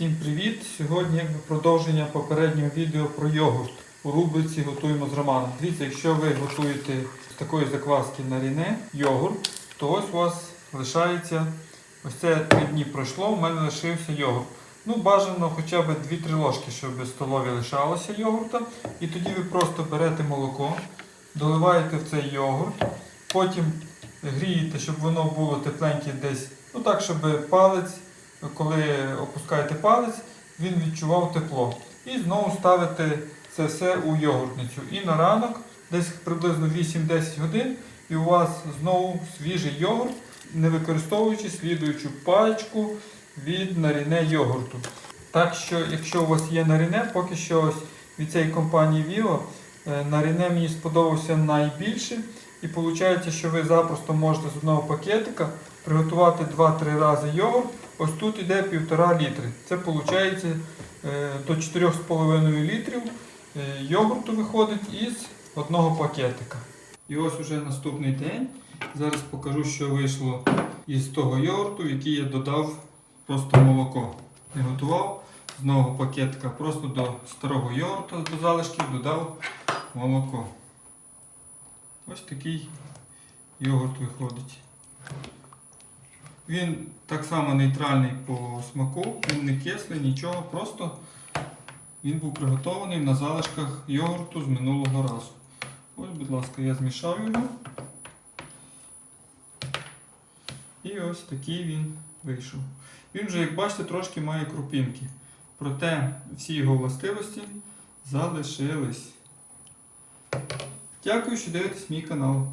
Всім привіт! Сьогодні якби продовження попереднього відео про йогурт. У рубриці готуємо з Романом. Дивіться, якщо ви готуєте з такої закваски на ріне йогурт, то ось у вас лишається ось це три дні пройшло, у мене лишився йогурт. Ну, бажано хоча б 2-3 ложки, щоб столові лишалося йогурта. І тоді ви просто берете молоко, доливаєте в цей йогурт, потім грієте, щоб воно було тепленьке десь, ну так, щоб палець коли опускаєте палець, він відчував тепло. І знову ставите це все у йогуртницю. І на ранок, десь приблизно 8-10 годин, і у вас знову свіжий йогурт, не використовуючи слідуючу пачку від наріне йогурту. Так що, якщо у вас є наріне, поки що ось від цієї компанії Vivo, е, наріне мені сподобався найбільше. І виходить, що ви запросто можете з одного пакетика приготувати 2-3 рази йогурт. Ось тут йде 1,5 літри. Це виходить е, до 4,5 літрів е, йогурту виходить із одного пакетика. І ось уже наступний день. Зараз покажу, що вийшло із того йогурту, який я додав просто молоко. Не готував з нового пакетика, просто до старого йогурту до залишків додав молоко. Ось такий йогурт виходить. Він так само нейтральний по смаку, він не кислий, нічого, просто він був приготований на залишках йогурту з минулого разу. Ось, будь ласка, я змішав його. І ось такий він вийшов. Він вже, як бачите, трошки має крупинки. Проте всі його властивості залишились. Дякую, що дивитесь мій канал.